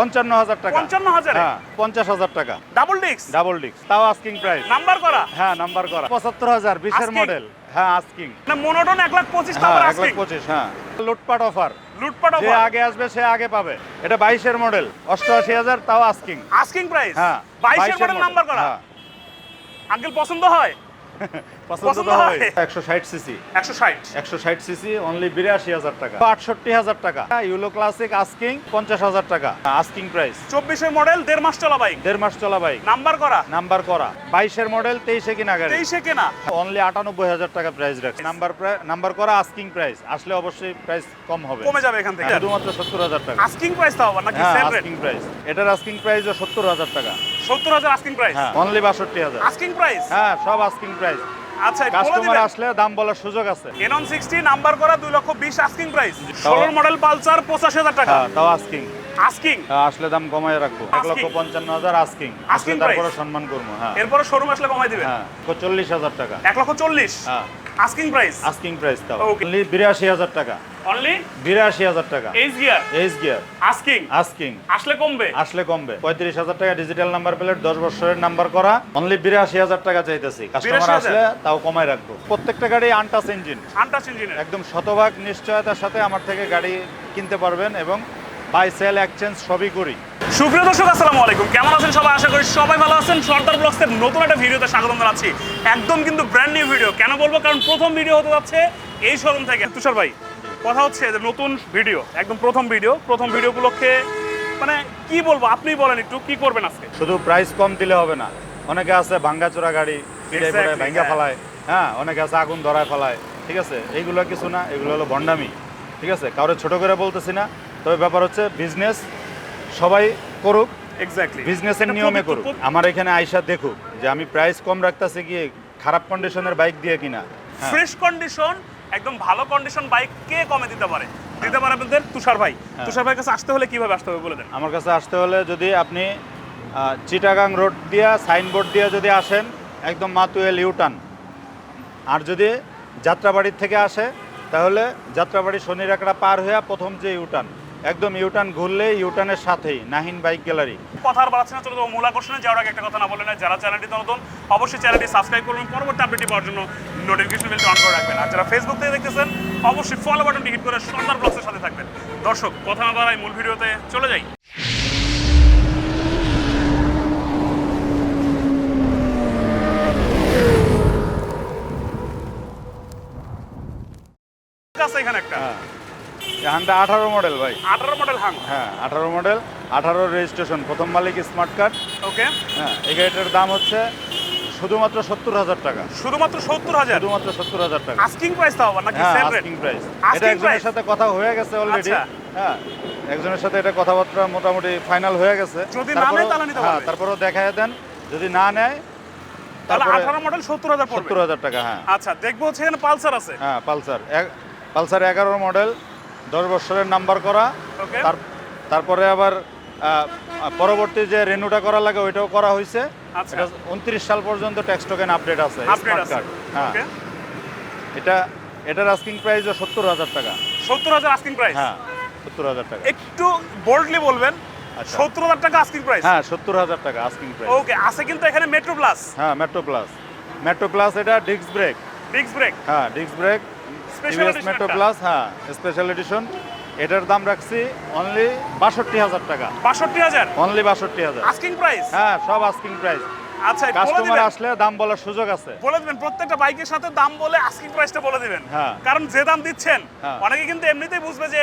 পঞ্চান্ন হাজার টাকা। পঞ্চান্ন হাজার? হ্যাঁ পঞ্চাশ হাজার টাকা। ডাবল ডিস্ক ডাবল ডিস্ক তাও আস্কিং প্রাইস নাম্বার করা? হ্যাঁ নাম্বার করা। পঁচাত্তর হাজার বিশের মডেল হ্যাঁ আস্কিং না মোনোটন এক লাখ পঁচিশ হ্যাঁ এক লাখ পঁচিশ হ্যাঁ। লুটপাট অফার লুটপাট যে আগে আসবে সে আগে পাবে। এটা বাইশের মডেল অষ্টআশি হাজার তাও আস্কিং আস্কিং প্রাইস হ্যাঁ বাইশের মডেল নাম্বার করা? হ্যাঁ। আঙ্কেল পছন্দ হয়? পছন্দ হয়? হবে একশো ষাট সিসি। একশো ষাট। একশো ষাট সিসি অনলি বিরাশি হাজার টাকা। আটষট্টি হাজার টাকা। ইউলো ক্লাসিক আস্কিং পঞ্চাশ হাজার টাকা। Asking price. চব্বিশের মডেল দেড় মাস চলা বাইক দেড় মাস চলা বাইক নাম্বার করা। নাম্বার করা। বাইশের মডেল তেইশে কিনা গাড়ি। তেইশে কেনা। অনলি আটানব্বই হাজার টাকা প্রাইস রাখছে। নাম্বার নাম্বার করা আস্কিং প্রাইস আসলে অবশ্যই প্রাইস কম হবে। কমে যাবে এখান থেকে। শুধুমাত্র সত্তর হাজার টাকা। আস্কিং প্রাইস তাও আবার নাকি সেল রেট আস্কিং প্রাইস এটার আস্কিং সত্তর হাজার টাকা। সত্তর হাজার আস্কিং প্রাইস হ্যাঁ অনলি বাষট্টি হাজার। আস্কিং প্রাইস হ্যাঁ সব আস্কিং প্রাইস আচ্ছা কাস্টমার আসলে দাম বলার সুযোগ আছে। এনন সিক্সটি নাম্বার করা দুই লক্ষ বিশ আস্কিং প্রাইস ষোলোর মডেল পালসার পঁচাশি হাজার টাকা। হ্যাঁ তাও আস্কিং আস্কিং আসলে দাম কমায় রাখব। এক লক্ষ? পঞ্চান্ন হাজার আস্কিং আস্কিং তারপরে? সম্মান করব হ্যাঁ। এরপরে শোরুম আসলে কমাই দিবেন? হ্যাঁ চল্লিশ হাজার টাকা। এক লক্ষ চল্লিশ? হ্যাঁ। আস্কিং প্রাইস আস্কিং প্রাইস তাও। বিরাশি হাজার টাকা। অনলি বিরাশি হাজার টাকা। H gear H gear asking asking আসলে কমবে? আসলে কমবে। পঁয়ত্রিশ হাজার টাকা ডিজিটাল নাম্বার প্লেট দশ বছরের নাম্বার করা। অনলি বিরাশি হাজার টাকা চাইতেছি। কাস্টমার আসলে তাও কমাই রাখব। প্রত্যেকটা গাড়ি আনটাস ইঞ্জিন আনটাচ ইঞ্জিনের একদম শতভাগ নিশ্চয়তার সাথে আমার থেকে গাড়ি কিনতে পারবেন এবং বাই সেল এক্সচেঞ্জ সবই করি। সুপ্রিয় দর্শক আসসালামু আলাইকুম। কেমন আছেন সবাই? আশা করি সবাই ভালো আছেন। সর্দার ব্লগসের নতুন একটা ভিডিওতে স্বাগত জানাচ্ছি। একদম কিন্তু ব্র্যান্ড নিউ ভিডিও কেন বলব? কারণ প্রথম ভিডিও হতে যাচ্ছে এই শোরুম থেকে। তুষার ভাই কথা হচ্ছে যে নতুন ভিডিও একদম প্রথম ভিডিও প্রথম ভিডিও উপলক্ষে মানে কি বলব আপনি বলেন একটু কি করবেন আজকে? শুধু প্রাইস কম দিলে হবে না। অনেকে আছে ভাঙ্গাচোরা গাড়ি ভাঙ্গা হ্যাঁ। ফেলায় হ্যাঁ? অনেকে আছে আগুন ধরায় ফেলায় ঠিক আছে? এইগুলো কিছু না এগুলো হলো ভণ্ডামি ঠিক আছে? কারও ছোট করে বলতেছি না তবে ব্যাপার হচ্ছে বিজনেস সবাই করুক এক্স্যাক্টলি বিজনেসের নিয়মে করুক। আমার এখানে আইসা দেখুক যে আমি প্রাইস কম রাখতেছি কি খারাপ কন্ডিশনের বাইক দিয়ে কিনা হ্যাঁ। ফ্রেশ কন্ডিশন একদম ভালো কন্ডিশন বাইক কে কমে দিতে পারে? দিতে পারে আপনাদের তুষার ভাই। হ্যাঁ। তুষার ভাইয়ের কাছে আসতে হলে কীভাবে আসতে হবে বলে দেন? আমার কাছে আসতে হলে যদি আপনি চিটাগাং রোড দিয়া সাইনবোর্ড দিয়ে যদি আসেন একদম মাতুয়েল ইউটান আর যদি যাত্রাবাড়ির থেকে আসে তাহলে যাত্রাবাড়ি শনির শনিরাকড়া পার হয়ে প্রথম যে ইউটান একদম ইউটার্ন ঘুরলে ইউটানের সাথেই নাহিন বাইক গ্যালারি। কথা আর বাড়াচ্ছি না চলো তো মূল আকর্ষণে। যাওয়ার আগে একটা কথা না বলে না যারা চ্যানেলটি নতুন অবশ্যই চ্যানেলটি সাবস্ক্রাইব করবেন পরবর্তী আপডেটটি পাওয়ার জন্য নোটিফিকেশন বেলটি অন করে রাখবেন। আর যারা ফেসবুক থেকে দেখতেছেন অবশ্যই ফলো বাটনটি হিট করে সন্ধ্যার ব্লগসের সাথে থাকবেন। দর্শক কথা না বাড়াই মূল ভিডিওতে চলে যাই। আছে এখানে একটা। হ্যাঁ এখানটা আঠারো মডেল ভাই। আঠারো মডেল হাং হ্যাঁ আঠারো মডেল আঠারো রেজিস্ট্রেশন প্রথম মালিক স্মার্ট কার্ড। ওকে। হ্যাঁ এই গাড়িটার দাম হচ্ছে শুধুমাত্র সত্তর হাজার টাকা। শুধুমাত্র সত্তর হাজার? শুধুমাত্র সত্তর হাজার টাকা। আস্কিং প্রাইস তাও নাকি হ্যাঁ সেল রেট আস্কিং প্রাইস এটা একজনের সাথে কথা হয়ে গেছে অলরেডি আচ্ছা। হ্যাঁ একজনের সাথে এটা কথাবার্তা মোটামুটি ফাইনাল হয়ে গেছে। যদি না নেয় তাহলে নিতে হ্যাঁ। তারপরেও দেখায় দেন। যদি না নেয় তাহলে তারপরে আঠারো মডেল সত্তর হাজার পড়বে। সত্তর হাজার টাকা হ্যাঁ। আচ্ছা দেখব হচ্ছে এখানে পালসার আছে। হ্যাঁ পালসার। পালসার এগারো মডেল দশ বছরের নাম্বার করা। তারপরে আবার পরবর্তী যে রেনুটা করা লাগে ওইটাও করা হয়েছে আচ্ছা। উনত্রিশ সাল পর্যন্ত ট্যাক্স টোকেন আপডেট আছে স্মার্ট কার্ড হ্যাঁ। এটা এটার আস্কিং প্রাইসও সত্তর হাজার টাকা। সত্তর হাজার আস্কিং প্রাইস হ্যাঁ সত্তর হাজার টাকা। একটু বোল্ডলি বলবেন আচ্ছা। সত্তর হাজার টাকা আস্কিং প্রাইস হ্যাঁ সত্তর হাজার টাকা আস্কিং প্রাইস ওকে আছে কিন্তু এখানে মেট্রো প্লাস হ্যাঁ মেট্রো প্লাস মেট্রো প্লাস এটা ডিস্ক ব্রেক ডিস্ক ব্রেক হ্যাঁ ডিস্ক ব্রেক প্লাস হ্যাঁ স্পেশাল এডিশন এটার দাম রাখছি অনলি বাষট্টি হাজার টাকা। বাষট্টি হাজার? অনলি বাষট্টি হাজার। আস্কিং প্রাইস হ্যাঁ সব আস্কিং প্রাইস আচ্ছা কাস্টমার আসলে দাম বলার সুযোগ আছে। বলে দিবেন প্রত্যেকটা বাইকের সাথে দাম বলে আস্কিং প্রাইসটা বলে দিবেন। হ্যাঁ। কারণ যে দাম দিচ্ছেন হ্যাঁ। অনেকে কিন্তু এমনিতেই বুঝবে যে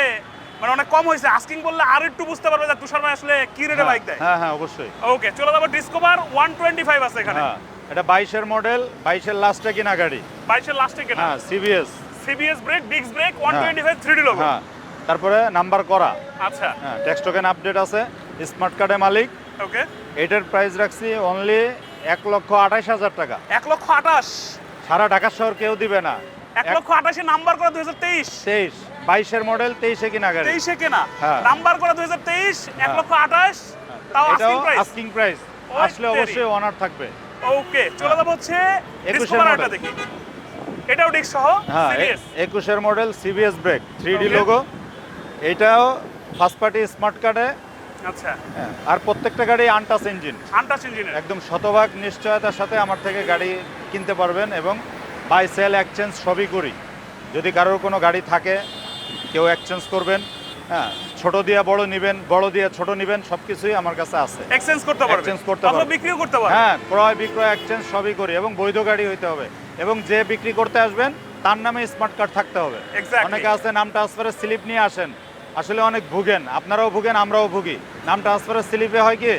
মানে অনেক কম হয়েছে। আস্কিং বললে আর একটু বুঝতে পারবে যে তুষার ভাই আসলে কি রেটে বাইক দেয়। হ্যাঁ হ্যাঁ অবশ্যই। ওকে চলে যাব ডিসকভার ওয়ান টোয়েন্টি ফাইভ আছে এখানে। হ্যাঁ এটা বাইশের মডেল বাইশের লাস্টে কিনা গাড়ি। বাইশের লাস্টে কেনা। হ্যাঁ CBS CBS brake disc brake one twenty five three D logo হ্যাঁ। তারপরে নাম্বার করা। আচ্ছা। হ্যাঁ ট্যাক্স টোকেন আপডেট আছে স্মার্ট কার্ডে মালিক। ওকে এটার প্রাইস রাখছি অনলি এক লক্ষ আঠাশ হাজার টাকা। এক লক্ষ আঠাশ। সারা ঢাকা শহর কেউ দিবে না। এক লক্ষ আঠাশে নাম্বার করা দুই হাজার তেইশ। তেইশ। বাইশের মডেল তেইশে কিনা গাড়ি। তেইশে কেনা। হ্যাঁ। নাম্বার করা দুই হাজার তেইশ এক হ্যাঁ। লক্ষ আঠাশ তাও এটাও আস্কিং প্রাইস ওই আসলে অবশ্যই অনার থাকবে। ওকে চলে যাব হচ্ছে একুশের। একটা দেখি। এটাও ডিস্ক সহ হ্যাঁ একুশের model CBS brake three D logo এটাও ফার্স্ট পার্টি স্মার্ট কার্ডে আচ্ছা। হ্যাঁ আর প্রত্যেকটা গাড়ি আনটাস ইঞ্জিন আনটাচ ইঞ্জিনের একদম শতভাগ নিশ্চয়তার সাথে আমার থেকে গাড়ি কিনতে পারবেন এবং বাই সেল এক্সচেঞ্জ সবই করি। যদি কারোর কোনো গাড়ি থাকে কেউ এক্সচেঞ্জ করবেন। হ্যাঁ ছোট দিয়ে বড় নেবেন বড় দিয়ে ছোট নেবেন সব কিছুই আমার কাছে আছে। এক্সচেঞ্জ করতে পারবে Exchange করতে অথবা পারবে। বিক্রিও করতে পারবে হ্যাঁ ক্রয় বিক্রয় এক্সচেঞ্জ সবই করি এবং বৈধ গাড়ি হইতে হবে এবং যে বিক্রি করতে আসবেন তার নামে স্মার্ট কার্ড থাকতে হবে. অনেকে আছে নাম ট্রান্সফারের স্লিপ নিয়ে আসেন। আসলে অনেক ভুগেন আপনারাও ভুগেন আমরাও ভুগি। নাম ট্রান্সফারের স্লিপে হয় কি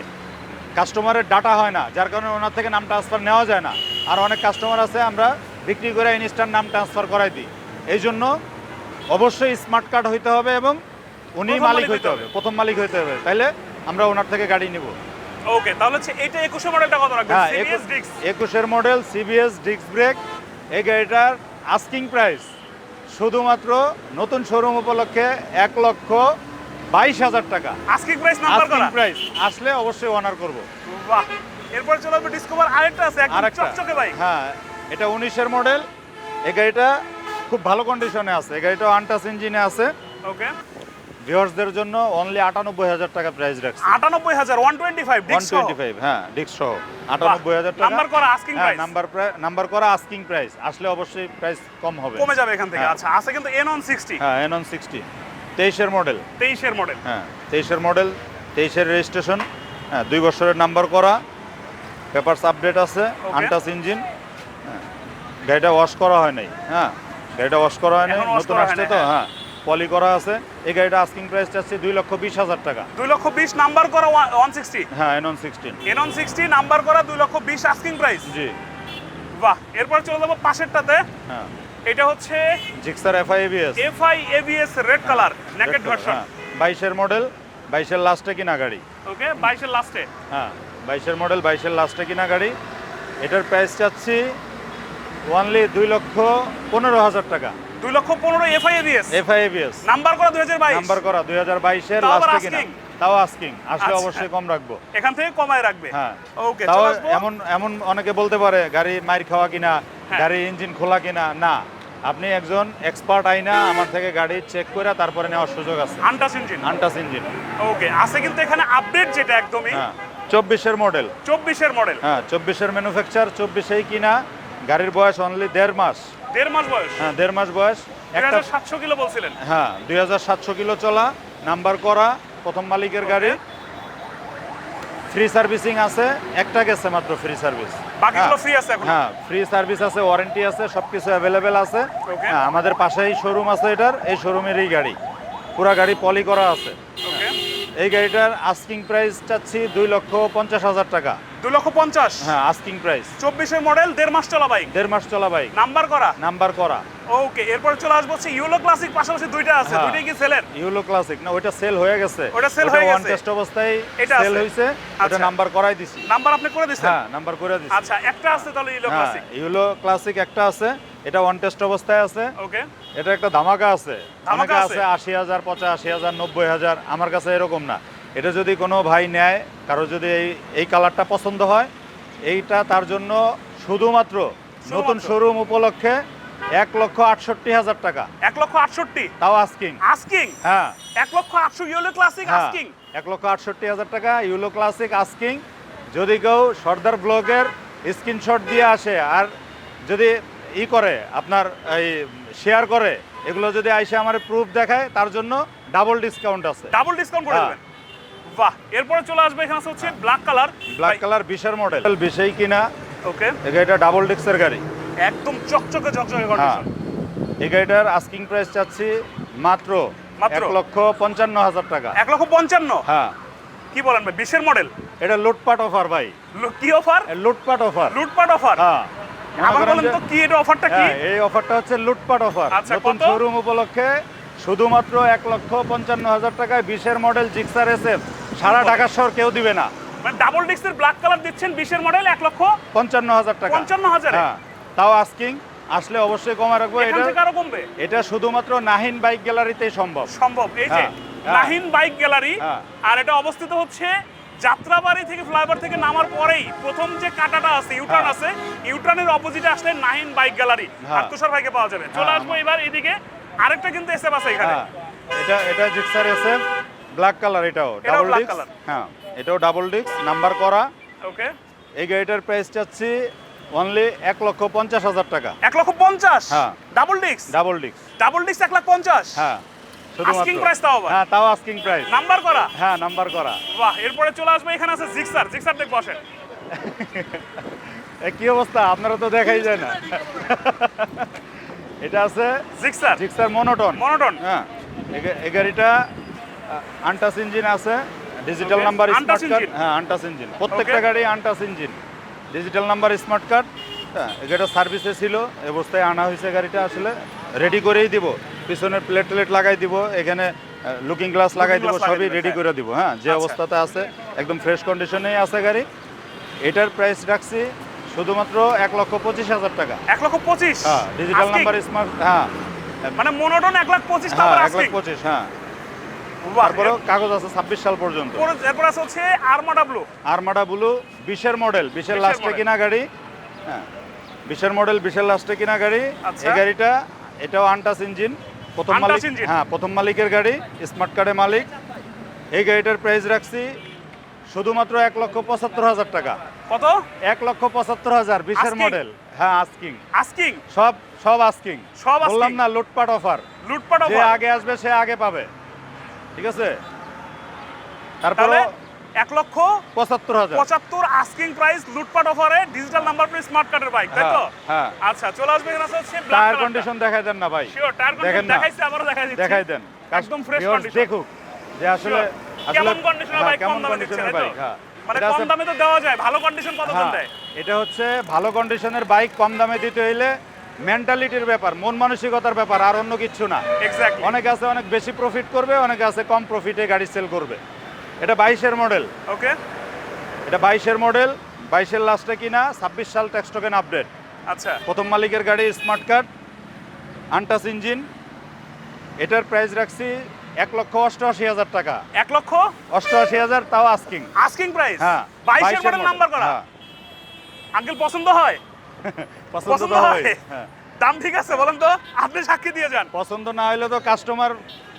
কাস্টমারের ডাটা হয় না যার কারণে ওনার থেকে নাম ট্রান্সফার নেওয়া যায় না। আর অনেক কাস্টমার আছে আমরা বিক্রি করে ইনস্ট্যান্ট নাম ট্রান্সফার করাই দিই। এই জন্য অবশ্যই স্মার্ট কার্ড হইতে হবে এবং উনি মালিক হইতে হবে প্রথম মালিক হইতে হবে। তাইলে আমরা ওনার থেকে গাড়ি নিব। ওকে তাহলে হচ্ছে এটা একুশে মডেলটা কত রাখবেন? সিবিএস ডিক্স একুশের মডেল সিবিএস ডিস্ক ব্রেক এই গাড়িটার আস্কিং প্রাইস শুধুমাত্র নতুন শোরুম উপলক্ষে এক লক্ষ বাইশ হাজার টাকা। আস্কিং প্রাইস নাম্বার আস্কিং করা। প্রাইস আসলে অবশ্যই অনার করব। বাহ! এরপর চলে আসবে ডিসকভার আরেকটা আছে একদম চকচকে বাইক হ্যাঁ এটা উনিশের মডেল এই গাড়িটা খুব ভালো কন্ডিশনে আছে। এই গাড়িটা আনটাস ইঞ্জিনে আছে। ওকে ভিউয়ার্সদের জন্য অনলি আটানব্বই হাজার টাকা প্রাইস রাখছে। আটানব্বই হাজার one twenty five one twenty five হ্যাঁ ডিস্ক সহ। আটানব্বই হাজার টাকা। নাম্বার করা আস্কিং হ্যাঁ প্রাইস নাম্বার নাম্বার করা আস্কিং প্রাইস আসলে অবশ্যই প্রাইস কম হবে। কমে যাবে এখান থেকে হ্যাঁ। আচ্ছা আছে কিন্তু এন অন সিক্সটি হ্যাঁ এন অন সিক্সটি তেইশের মডেল তেইশের মডেল হ্যাঁ তেইশের মডেল তেইশের রেজিস্ট্রেশন হ্যাঁ দুই বছরের নাম্বার করা। পেপারস আপডেট আছে. আনটাস ইঞ্জিন হ্যাঁ গাড়িটা ওয়াশ করা হয় নাই। হ্যাঁ গাড়িটা ওয়াশ করা হয় নাই নতুন আসছে তো হ্যাঁ। পলি করা আছে। এই গাড়িটা আস্কিং প্রাইস চাচ্ছি দুই লক্ষ বিশ হাজার টাকা। দুই লক্ষ বিশ নাম্বার করা ওয়ান সিক্সটি হ্যাঁ N one sixteen N one sixty number করা দুই লক্ষ বিশ আস্কিং প্রাইস জি। বাহ এরপর চলে যাব পাশেরটাতে। হ্যাঁ। এটা হচ্ছে Gixxer FI ABS FI ABS red colour naked version বাইশের মডেল বাইশের লাস্টে কিনা গাড়ি। ওকে বাইশের লাস্টে হ্যাঁ বাইশের মডেল বাইশের লাস্টে কিনা গাড়ি। এটার প্রাইস চাচ্ছি ওনলি দুই লক্ষ পনেরো হাজার টাকা। দুই লক্ষ পনেরো এফআই এবিএস এফআইএবিএস নাম্বার করা দুই হাজার বাইশ। নাম্বার করা দুই হাজার বাইশের লাস্টে কিনা। তাও আস্কিং আসলে আচ্ছা। অবশ্যই কম রাখব। এখান থেকে কমায় রাখবে। হ্যাঁ। ওকে তাও এমন এমন অনেকে বলতে পারে গাড়ি মাইর খাওয়া কিনা হ্যাঁ। গাড়ি ইঞ্জিন খোলা কিনা। না। আপনি একজন এক্সপার্ট আইনা আমার থেকে গাড়ি চেক করে তারপরে নেওয়ার সুযোগ আছে। আনটাস ইঞ্জিন আনটাস ইঞ্জিন ওকে আছে কিন্তু এখানে আপডেট যেটা একদমই। চব্বিশের মডেল চব্বিশের মডেল হ্যাঁ চব্বিশের ম্যানুফ্যাকচার চব্বিশেই কিনা। গাড়ির বয়স অনলি দেড় মাস। দেড় মাস বয়স। হ্যাঁ দেড় মাস বয়স। একটা সাতশো কিলো বলছিলেন। হ্যাঁ দুই হাজার সাতশো কিলো চলা নাম্বার করা প্রথম মালিকের গাড়ি। ফ্রি সার্ভিসিং আছে একটা গেছে মাত্র ফ্রি সার্ভিস বাকিগুলো আছে এখন? হ্যাঁ ফ্রি সার্ভিস আছে ওয়ারেন্টি আছে সব কিছু অ্যাভেলেবেল আছে. হ্যাঁ আমাদের পাশেই শোরুম আছে এটার এই শোরুমেরই গাড়ি। পুরা গাড়ি পলি করা আছে। এই গাড়িটার আস্কিং প্রাইস চাচ্ছি দুই লক্ষ পঞ্চাশ হাজার টাকা। দুই লক্ষ পঞ্চাশ। হ্যাঁ আস্কিং প্রাইস চব্বিশের মডেল দেড় মাস চলা বাইক দেড় মাস চলা বাইক নাম্বার করা? নাম্বার করা। ওকে এরপর চলে আসব হচ্ছে ইউলো ক্লাসিক পাশাপাশি দুইটা আছে হ্যাঁ। দুইটাই কি সেলের ইউলো ক্লাসিক না সেল হয়ে গেছে। ওটা sell হয়ে ওয়ান টেস্ট অবস্থায় এটা সেল। হয়েছে ওটা আচ্ছা। নাম্বার করাই দিছি। নাম্বার আপনি করে দিচ্ছেন হ্যাঁ নাম্বার করে দিছি। আচ্ছা একটা আছে তাহলে ইউলো ক্লাসিক ইউলো ক্লাসিক একটা আছে এটা ওয়ান টেস্ট অবস্থায় আছে। ওকে এটা একটা ধামাকা আছে। ধামাকা? আছে আশি হাজার পঁচাশি হাজার নব্বই হাজার আমার কাছে এরকম না। এটা যদি কোনো ভাই নেয় কারও যদি এই এই কালারটা পছন্দ হয় এইটা তার জন্য শুধুমাত্র নতুন শোরুম উপলক্ষে এক লক্ষ আটষট্টি হাজার টাকা। এক লক্ষ আটষট্টি? তাও আস্কিং আস্কিং হ্যাঁ। এক লক্ষ আটশো ইউলো ক্লাসিক আস্কিং এক লক্ষ আটষট্টি হাজার টাকা ইউলো ক্লাসিক আস্কিং যদি কেউ সর্দার ব্লগের স্ক্রিনশট দিয়ে আসে আর যদি ই করে আপনার এই শেয়ার করে এগুলো যদি আইসে আমার প্রুফ দেখায় তার জন্য ডাবল ডিসকাউন্ট আছে। ডাবল ডিসকাউন্ট করে হ্যাঁ। দেবেন। বাহ এরপরে চলে আসবে এখানে হচ্ছে ব্ল্যাক কালার ব্ল্যাক কালার বিশের মডেল বিশেই কিনা ওকে গাড়িটা ডাবল ডিস্কের গাড়ি। একদম চকচকে চকচকে হ্যাঁ। কন্ডিশন এই গাড়িটার আস্কিং প্রাইস চাচ্ছি মাত্র মাত্র? লক্ষ পঞ্চান্ন হাজার টাকা। এক লক্ষ পঞ্চান্ন? হ্যাঁ। কি বলেন ভাই বিশের মডেল এটা লুটপাট অফার ভাই। কি অফার লুটপাট অফার লুটপাট অফার হ্যাঁ। আবার বলেন তো কি এটা অফারটা কি? হ্যাঁ, এই অফারটা হচ্ছে লুটপাট অফার আচ্ছা, নতুন শোরুম উপলক্ষে শুধুমাত্র এক লক্ষ পঞ্চান্ন হাজার টাকায় বিশের মডেল জিক্সার এস এফ সারা ঢাকা শহর কেউ দিবে না। মানে ডাবল ডিস্কের ব্ল্যাক কালার দিচ্ছেন বিশের মডেল এক লক্ষ পঞ্চান্ন হাজার টাকা। পঞ্চান্ন হাজারে? হ্যাঁ তাও আস্কিং আসলে অবশ্যই কমা রাখব। এটা আরও কমবে? এটা শুধুমাত্র নাহিন বাইক গ্যালারিতেই সম্ভব। সম্ভব এই যে হ্যাঁ, হ্যাঁ। Nahin bike gallery. আর এটা অবস্থিত হচ্ছে যাত্রাবাড়ি থেকে ফ্লাইওভার থেকে নামার পরেই প্রথম যে কাটাটা আছে ইউটার্ন। আছে ইউটার্নের অপোজিটে আসলে নাহিন বাইক গ্যালারি। আর তুষার ভাইকে পাওয়া যাবে। চলে আসব এবার এদিকে। আরেকটা কিন্তু এসএফ আছে এখানে। এটা এটা Gixxer S F black colour এটাও ডাবল ডিস্ক হ্যাঁ এটাও ডাবল ডিস্ক নাম্বার করা। ওকে এই গাড়িটার প্রাইস চাচ্ছি অনলি এক লক্ষ পঞ্চাশ হাজার টাকা। এক লক্ষ পঞ্চাশ? হ্যাঁ। Double disc double disc double disc এক লাখ পঞ্চাশ? হ্যাঁ price তাও হ্যাঁ তাও আস্কিং প্রাইস নাম্বার করা? হ্যাঁ নাম্বার করা। বাহ এরপরে চলে আসবে এখানে আছে জিক্সার জিক্সার দেখব আসেন এ কি অবস্থা? আপনারা তো দেখাই যায় না। এটা আছে জিক্সার জিক্সার মনোটন মনোটন হ্যাঁ এই গাড়িটা আনটাস ইঞ্জিন আছে ডিজিটাল নাম্বার স্মার্ট কার্ড হ্যাঁ আনটাস ইঞ্জিন। প্রত্যেকটা গাড়ি untouch engine. Digital number smart card হ্যাঁ গাড়িটা সার্ভিসে ছিল অবস্থায় আনা হয়েছে গাড়িটা আসলে। রেডি করেই দিব পিছনের প্লেট প্লেট লাগাই দিব এখানে লুকিং গ্লাস লাগাই দিব সবই রেডি। করে দিব হ্যাঁ যে আচ্ছা। অবস্থাতে আছে একদম ফ্রেশ কন্ডিশনেই আছে গাড়ি। এটার প্রাইস রাখছি শুধুমাত্র এক লক্ষ পঁচিশ হাজার টাকা। এক লক্ষ পঁচিশ? হ্যাঁ ডিজিটাল নাম্বার স্মার্ট হ্যাঁ। মানে মনোটন এক লাখ পঁচিশ হ্যাঁ টাকা এক লাখ পঁচিশ হ্যাঁ। তারপরেও কাগজ আছে ছাব্বিশ সাল পর্যন্ত। এরপরে- আছে হচ্ছে আরমাডা ব্লু। আরমাডা ব্লু বিশের মডেল বিশের লাস্টে কিনা গাড়ি। হ্যাঁ বিশের মডেল বিশের লাস্টে কিনা গাড়ি। আচ্ছা। এই গাড়িটা এটাও আনটাস ইঞ্জিন। প্রথম মালিক হ্যাঁ প্রথম মালিকের গাড়ি স্মার্ট কার্ডের মালিক। এই গাড়িটার প্রাইস রাখছি শুধুমাত্র এক লক্ষ পঁচাত্তর হাজার টাকা। কত? এক লক্ষ পঁচাত্তর হাজার বিশের মডেল। হ্যাঁ আস্কিং আস্কিং সব সব আস্কিং সব বললাম না লুটপাট অফার লুটপাট যে আগে আসবে সে আগে পাবে। ঠিক আছে? তারপরে এক লক্ষ পঁচাত্তর হাজার। পঁচাত্তর আস্কিং প্রাইস লুটপাট অফারে ডিজিটাল নাম্বার প্লেট স্মার্ট কার্ডের বাইক তাই তো? হ্যাঁ, হ্যাঁ। আচ্ছা চলে আসবে এখানে আছে ব্ল্যাক টায়ার কন্ডিশন দেখাই দেন না ভাই। শিওর টায়ার দেখেন কন্ডিশন দেখাইছে আবারও দেখাই দিচ্ছি। দেখাই দেন। একদম ফ্রেশ কন্ডিশন দেখুক যে আসলে Sure. কেমন কন্ডিশনের বাইক কম দামে দিচ্ছে তাই তো? হ্যাঁ। মানে কম দামে তো দেওয়া যায় ভালো কন্ডিশন কত হ্যাঁ, দেয়? এটা হচ্ছে ভালো কন্ডিশনের বাইক কম দামে দিতে হইলে মেন্টালিটির ব্যাপার মন মানসিকতার ব্যাপার আর অন্য কিছু না। অনেকে আছে অনেক বেশি প্রফিট করবে অনেকে আছে কম প্রফিটে গাড়ি সেল করবে। এটা বাইশের মডেল ওকে এটা বাইশের মডেল বাইশের লাস্টে কিনা ছাব্বিশ সাল ট্যাক্স টোকেন আপডেট আচ্ছা। প্রথম মালিকের গাড়ি স্মার্ট কার্ড আনটাস ইঞ্জিন এটার প্রাইস রাখছি এক লক্ষ অষ্টআশি হাজার টাকা। এক লক্ষ? অষ্টআশি হাজার তাও আস্কিং আস্কিং প্রাইস হ্যাঁ বাইশের মডেল নাম্বার করা? হ্যাঁ, আঙ্কেল পছন্দ হয়? পছন্দ হয় হয়। হ্যাঁ। দাম ঠিক আছে বলেন তো আপনি সাক্ষী দিয়ে যান। পছন্দ না হলে তো কাস্টমার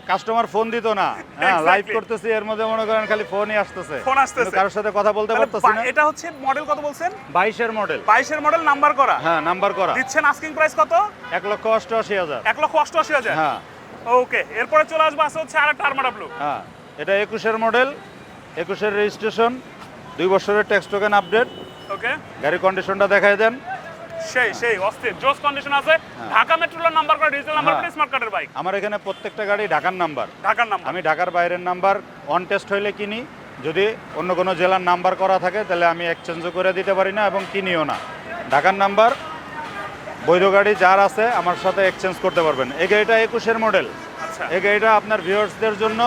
কাস্টমার ফোন দিত না। হ্যাঁ লাইভ করতেছি এর মধ্যে মনে করেন খালি ফোনই আসতেছে। ফোন আসতেছে। কারোর সাথে কথা বলতে পারতেছি না। এটা হচ্ছে মডেল কত বলছেন? বাইশের মডেল বাইশের মডেল নাম্বার করা। হ্যাঁ নাম্বার করা। দিচ্ছেন আস্কিং প্রাইস কত? এক লক্ষ অষ্টআশি হাজার। এক লক্ষ অষ্টআশি হাজার? হ্যাঁ। ওকে এরপরে চলে আসবে আছে হচ্ছে আরেকটা আরমাডা ব্লু হ্যাঁ এটা একুশের মডেল একুশের রেজিস্ট্রেশন দুই বছরের ট্যাক্স টোকেন আপডেট ওকে গাড়ির কন্ডিশনটা দেখাই দেন। সেই সেই অস্থির। জোস কন্ডিশন আছে। হ্যাঁ। ঢাকা মেট্রোর নাম্বার করা ডিজিটাল নাম্বার হ্যাঁ। স্মার্ট কার্ডের বাইক আমার এখানে প্রত্যেকটা গাড়ি ঢাকার নাম্বার ঢাকার নাম্বার আমি ঢাকার বাইরের নাম্বার অন টেস্ট হইলে কিনি। যদি অন্য কোনো জেলার নাম্বার করা থাকে তাহলে আমি এক্সচেঞ্জও করে দিতে পারি না এবং কিনিও না। ঢাকার নাম্বার বৈধ গাড়ি যার আছে আমার সাথে এক্সচেঞ্জ করতে পারবেন। এই গাড়িটা একুশের মডেল আচ্ছা। এই গাড়িটা আপনার ভিউয়ার্সদের জন্য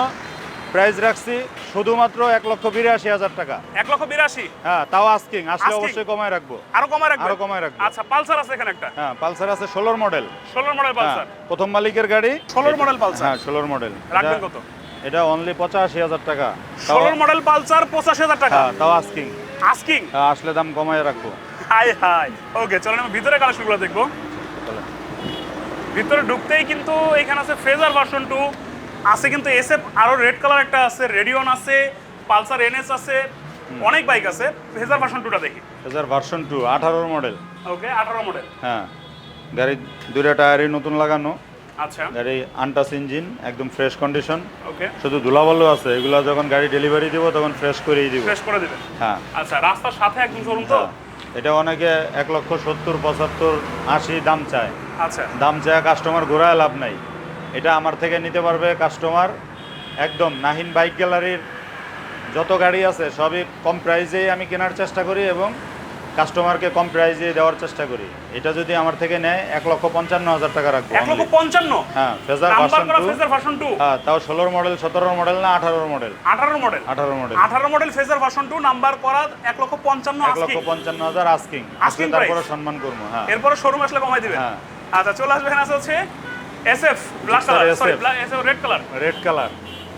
প্রাইস রাখছি শুধুমাত্র এক লক্ষ বিরাশি হাজার টাকা। এক লক্ষ বিরাশি? হ্যাঁ তাও আস্কিং আসলে অবশ্যই কমায় রাখব। আরও কমায় রাখব আরও কমায় রাখব। আচ্ছা পালসার আছে এখানে একটা? হ্যাঁ পালসার আছে ষোলোর মডেল। ষোলোর মডেল হ্যাঁ পালসার? প্রথম মালিকের গাড়ি। 16 মডেল পালসার। হ্যাঁ ষোলোর মডেল। রাখবেন কত? এটা অনলি পঁচাশি হাজার টাকা। ষোলোর মডেল পালসার পঁচাশি হাজার টাকা? হ্যাঁ তাও আস্কিং আস্কিং হ্যাঁ আসলে দাম কমায় রাখব। High high. ওকে চলেন আমি ভিতরে কালেকশনগুলো দেখব। ভিতরে ঢুকতেই কিন্তু এখানে আছে ফেজার ভার্সন টু আছে কিন্তু এসএফ আরও রেড কালার একটা আছে রেডিওন আছে পালসার এনএস আছে অনেক বাইক আছে। ফেজার ভার্সন টুটা দেখি। হাজার ভার্সন টু আঠারোর মডেল ওকে আঠারো মডেল হ্যাঁ। গাড়ি দুইটা টায়ারই নতুন লাগানো। আচ্ছা। গাড়ি আনটাস ইঞ্জিন একদম ফ্রেশ কন্ডিশন ওকে শুধু ধুলাবালু আছে এগুলো যখন গাড়ি ডেলিভারি দিব তখন ফ্রেশ করেই দিব। ফ্রেশ করে দিবেন। হ্যাঁ। আচ্ছা রাস্তার সাথে একদম শোরুম তো? হ্যাঁ। এটা অনেকে এক লক্ষ সত্তর পঁচাত্তর আশি দাম চায়। আচ্ছা। দাম চায় কাস্টমার ঘোরায় লাভ নাই। এটা আমার থেকে নিতে পারবে কাস্টমার একদম নাহিন বাইক গ্যালারির যত গাড়ি আছে সবই কম প্রাইজেই আমি কেনার চেষ্টা করি এবং কাস্টমারকে কম প্রাইজে দেওয়ার চেষ্টা করি। এটা যদি আমার থেকে নেয় এক লক্ষ পঞ্চান্ন হাজার টাকা রাখব এক লক্ষ পঞ্চান্ন? হ্যাঁ ফেজার ভার্সন টু হ্যাঁ তাও ষোলোর মডেল সতেরোর মডেল না আঠারোর মডেল আঠারো মডেল আঠারো মডেল আঠারো model Fazer version two number করা এক লক্ষ পঞ্চান্ন এক লক্ষ পঞ্চান্ন হাজার আস্কিং তারপরে? সম্মান করব হ্যাঁ। এরপরে শোরুম আসলে কমাই দিবে হ্যাঁ। আচ্ছা চলে আসবে এখানে আছে হচ্ছে SF black colour sorry black SF red colour red colour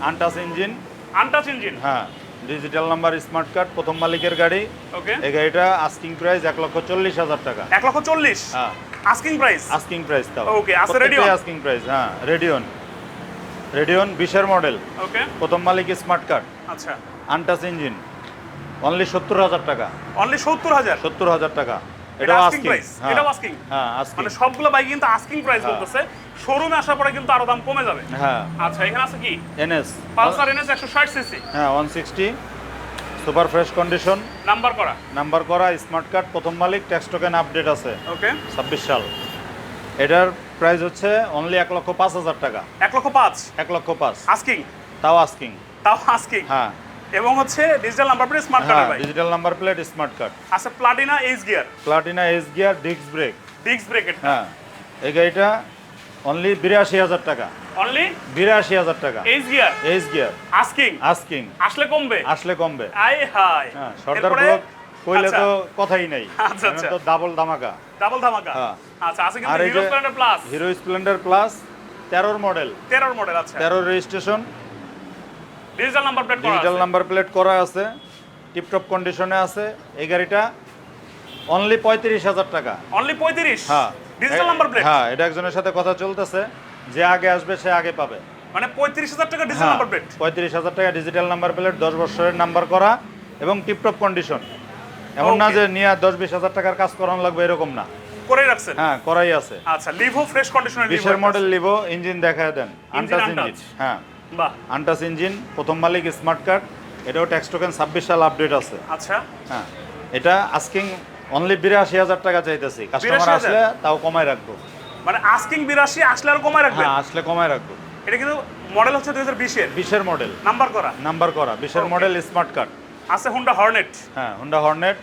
untouch engine untouch engine হ্যাঁ ডিজিটাল নাম্বার স্মার্ট কার্ড প্রথম মালিকের গাড়ি। ওকে এই গাড়িটা আস্কিং প্রাইস এক লক্ষ চল্লিশ হাজার টাকা। এক লক্ষ চল্লিশ? হ্যাঁ। আস্কিং প্রাইস আস্কিং প্রাইস তাও। Okay, আছে Radeon? আস্কিং প্রাইস হ্যাঁ রেডিয়ন রেডিয়ন বিশের মডেল ওকে প্রথম মালিক স্মার্ট কার্ড আচ্ছা। আনটাচ ইঞ্জিন অনলি সত্তর হাজার টাকা। অনলি সত্তর হাজার? সত্তর হাজার টাকা। এটা আস্কিং হ্যাঁ আস্কিং মানে সবগুলো বাইক কিন্তু আস্কিং প্রাইস। বলতেছে। শোরুমে আসার পরে কিন্তু আরও দাম কমে যাবে। হ্যাঁ। আচ্ছা এখানে আছে কি? এনএস পালসার এনএস একশো ষাট সিসি হ্যাঁ one sixty super fresh condition number করা। নাম্বার করা স্মার্ট কার্ড প্রথম মালিক ট্যাক্স টোকেন আপডেট আছে। ওকে ছাব্বিশ সাল। এটার প্রাইস হচ্ছে অনলি এক লক্ষ পাঁচ হাজার টাকা। এক লক্ষ পাঁচ। এক লক্ষ পাঁচ। আস্কিং তাও আস্কিং তাও আস্কিং হ্যাঁ। এবং হচ্ছে digital number plate smart card bike digital number plate smart card আছে Platina H gear Platina S gear disc brake disc bracket হ্যাঁ এই গাড়িটা অনলি বিরাশি হাজার টাকা। অনলি বিরাশি হাজার টাকা। H gear H gear asking asking আসলে কমবে? আসলে কমবে। আই হাই হ্যাঁ সর্দার ব্লক কইলে তো কথাই নাই। আচ্ছা, আচ্ছা। তো ডাবল ধামাকা। ডাবল ধামাকা? হ্যাঁ। আচ্ছা আছে কিন্তু Hero Splendor plus Hero Splendor plus তেরোর মডেল তেরোর মডেল আচ্ছা। তেরোর রেজিস্ট্রেশন ডিজিটাল নাম্বার প্লেট করা ডিজিটাল নাম্বার প্লেট করা আছে টিপটপ কন্ডিশনে আছে এই গাড়িটা অনলি পঁয়ত্রিশ হাজার টাকা। অনলি পঁয়ত্রিশ? হ্যাঁ। ডিজিটাল নাম্বার প্লেট হ্যাঁ এটা একজনের সাথে কথা চলতেছে যে আগে আসবে সে আগে পাবে। মানে পঁয়ত্রিশ হাজার টাকা ডিজিটাল নাম্বার প্লেট পঁয়ত্রিশ হাজার টাকা ডিজিটাল নাম্বার প্লেট দশ বছরের নাম্বার করা এবং টিপটপ কন্ডিশন এমন না যে নিয়ে দশ বিশ হাজার টাকার কাজ করানো লাগবে এরকম না। করে রাখছেন? হ্যাঁ করাই আছে। আচ্ছা লিভো ফ্রেশ কন্ডিশনের বিশের মডেল লিভো ইঞ্জিন দেখায় দেন আনটাচ ইঞ্জিন হ্যাঁ। বাহ। আনটাচ ইঞ্জিন প্রথম মালিক স্মার্ট কার্ড এটাও ট্যাক্স টোকেন ছাব্বিশ সাল আপডেট আছে। আচ্ছা। হ্যাঁ এটা আস্কিং অনলি বিরাশি হাজার টাকা চাইতেছি। কাস্টমার আসলে তাও কমায় রাখব। মানে আস্কিং বিরাশি আসলে আর কমায় রাখবেন? হ্যাঁ আসলে কমায় রাখব। এটা কিন্তু মডেল হচ্ছে দুই হাজার বিশের বিশের মডেল নাম্বার করা? নাম্বার করা। বিশের. মডেল স্মার্ট কার্ড আছে হুন্ডা হর্নেট হ্যাঁ হুন্ডা হর্নেট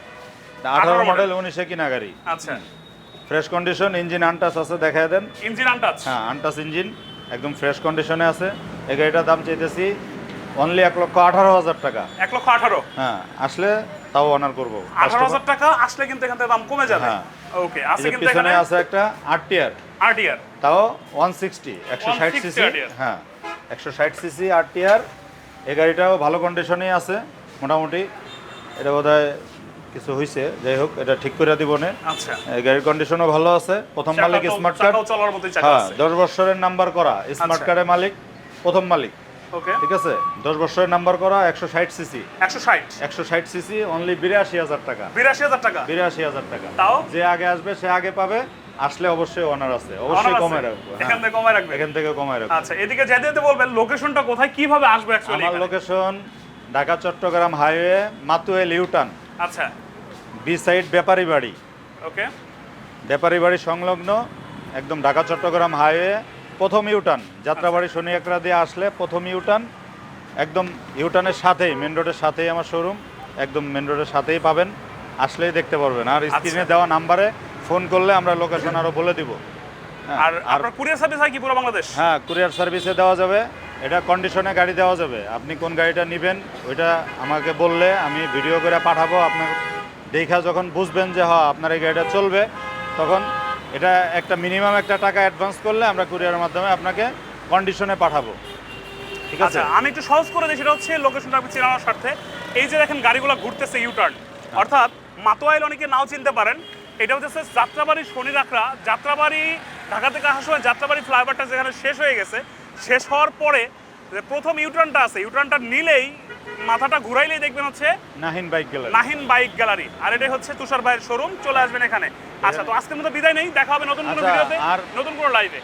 আঠারো। মডেল উনিশে কিনা গাড়ি আচ্ছা ফ্রেশ কন্ডিশন ইঞ্জিন আনটাচ আছে দেখায় দেন। ইঞ্জিন আনটাচ হ্যাঁ আনটাচ ইঞ্জিন একদম ফ্রেশ কন্ডিশনে আছে। এই গাড়িটার দাম চাইতেছি অনলি এক লক্ষ আঠারো হাজার টাকা। এক লক্ষ আঠারো? হ্যাঁ আসলে তাও অনার করব। আঠারো হাজার টাকা আসলে কিন্তু এখান থেকে দাম কমে যাবে। হ্যাঁ। ওকে আছে কিন্তু এখানে আছে একটা আরটিআর আরটিআর তাও ওয়ান সিক্সটি একশো ষাট 160 সিসি হ্যাঁ একশো ষাট সিসি আরটিআর এই গাড়িটাও ভালো কন্ডিশনেই আছে মোটামুটি। এটা বোধহয় কিছু হয়েছে যাই হোক এটা ঠিক করে দিব নে। আচ্ছা। গাড়ির কন্ডিশনও ভালো আছে। প্রথম মালিক স্মার্ট কার্ড হ্যাঁ দশ বছরের নাম্বার করা স্মার্ট আচ্ছা। কার্ডের মালিক প্রথম মালিক। ওকে। ঠিক আছে? দশ বছরের নাম্বার করা একশো ষাট সিসি একশো ষাট? একশো ষাট সিসি অনলি বিরাশি হাজার টাকা। বিরাশি হাজার টাকা? বিরাশি হাজার টাকা। তাও? যে আগে আসবে সে আগে পাবে। আসলে অবশ্যই অনার আছে। অবশ্যই আছে? কমে রাখব এখান হ্যাঁ। থেকে কমায় রাখবে? এখান থেকে কমায় রাখব। আচ্ছা এদিকে যেতে যেতে বলবেন লোকেশনটা কোথায়? কীভাবে আসবে অ্যাকচুয়ালি আমার location Dhaka Chittagong highway Matuail U turn আচ্ছা। বি সাইড ব্যাপারী বাড়ি। ওকে। ব্যাপারী বাড়ি সংলগ্ন একদম ঢাকা চট্টগ্রাম হাইওয়ে প্রথম ইউটান যাত্রাবাড়ি শনি একরা দিয়ে আসলে প্রথম ইউটান একদম ইউটানের সাথেই মেন রোডের সাথেই আমার শোরুম একদম মেন রোডের সাথেই পাবেন। আসলেই দেখতে পারবেন। আর স্ক্রিনে দেওয়া নাম্বারে ফোন করলে আমরা লোকেশন আরও বলে দিব। হ্যাঁ, আর কুরিয়ার সার্ভিস হয় কি পুরো বাংলাদেশ? হ্যাঁ কুরিয়ার সার্ভিসে দেওয়া যাবে। এটা কন্ডিশনে গাড়ি দেওয়া যাবে। আপনি কোন গাড়িটা নেবেন ওইটা আমাকে বললে আমি ভিডিও করে পাঠাবো আপনার দেখা যখন বুঝবেন যে হ্যাঁ আপনার এই গাড়িটা চলবে তখন এটা একটা মিনিমাম একটা টাকা অ্যাডভান্স করলে আমরা কুরিয়ারের মাধ্যমে আপনাকে কন্ডিশনে পাঠাবো। ঠিক আছে? আচ্ছা আমি একটু সহজ করে দিই সেটা হচ্ছে লোকেশনটা আপনি চেনানোর স্বার্থে। এই যে দেখেন গাড়িগুলো ঘুরতেছে ইউটার্ন অর্থাৎ মাতোয়াইল অনেকে নাও চিনতে পারেন। এটা হচ্ছে যাত্রাবাড়ি শনি রাখরা যাত্রাবাড়ি ঢাকা থেকে আসার সময় যাত্রাবাড়ি ফ্লাইওভারটা যেখানে শেষ হয়ে গেছে শেষ হওয়ার পরে যে প্রথম ইউটার্নটা আছে ইউটার্নটা নিলেই মাথাটা ঘুরাইলেই দেখবেন হচ্ছে Nahin bike gallery. Nahin bike gallery. আর এটাই হচ্ছে তুষার ভাইয়ের শোরুম চলে আসবেন এখানে। আচ্ছা তো আজকের মতো বিদায় নেই দেখা হবে নতুন কোনো আচ্ছা, ভিডিওতে আর- নতুন কোনো লাইভে